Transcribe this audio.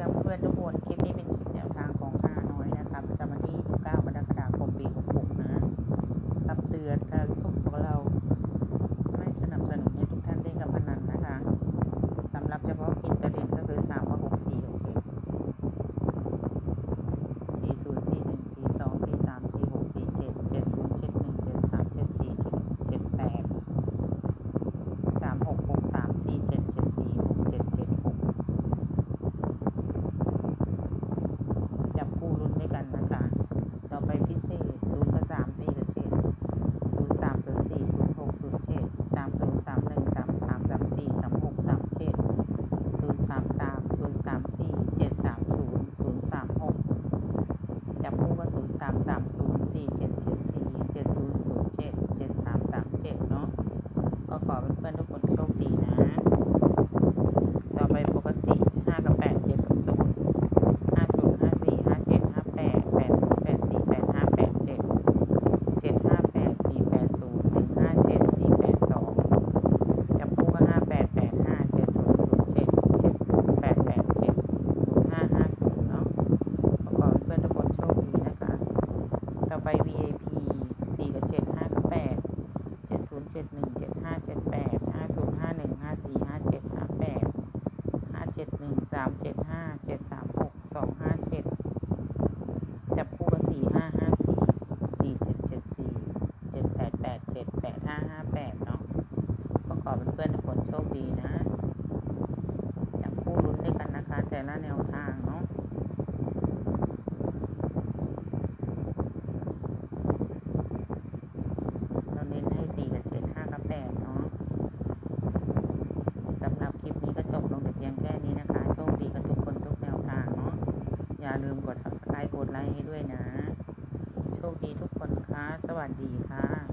กับเพื่อนทุกคนคลิปามสามศูนย์สี่เจ็ดเจ็ดสี่เจ็ดศูนย์ศูนย์เจ็ดเจ็ดสามสามเจ็ดเนาะก็ขอเพื่อนทุกคนโชค่อไป VAP 4กับ7 5กับ8 7 0 7 1 7 5 7 8 5 0 5 1 5 4 5 7 5 8 5 7 1 3 7 5 7 3 6 2 5 7 จับคู่กับ4 5 5 4 4 7 7 4 7 8 8 7 8 5 5 8 เนาะต้องขอเป็นเพื่อนๆทุกคนโชคดีนะ จับคู่รุ้นด้วยกันนะคะ แต่ละแนวทางเนาะ อย่าลืมกด subscribe กดไลค์ให้ด้วยนะ โชคดีทุกคนค่ะ สวัสดีค่ะ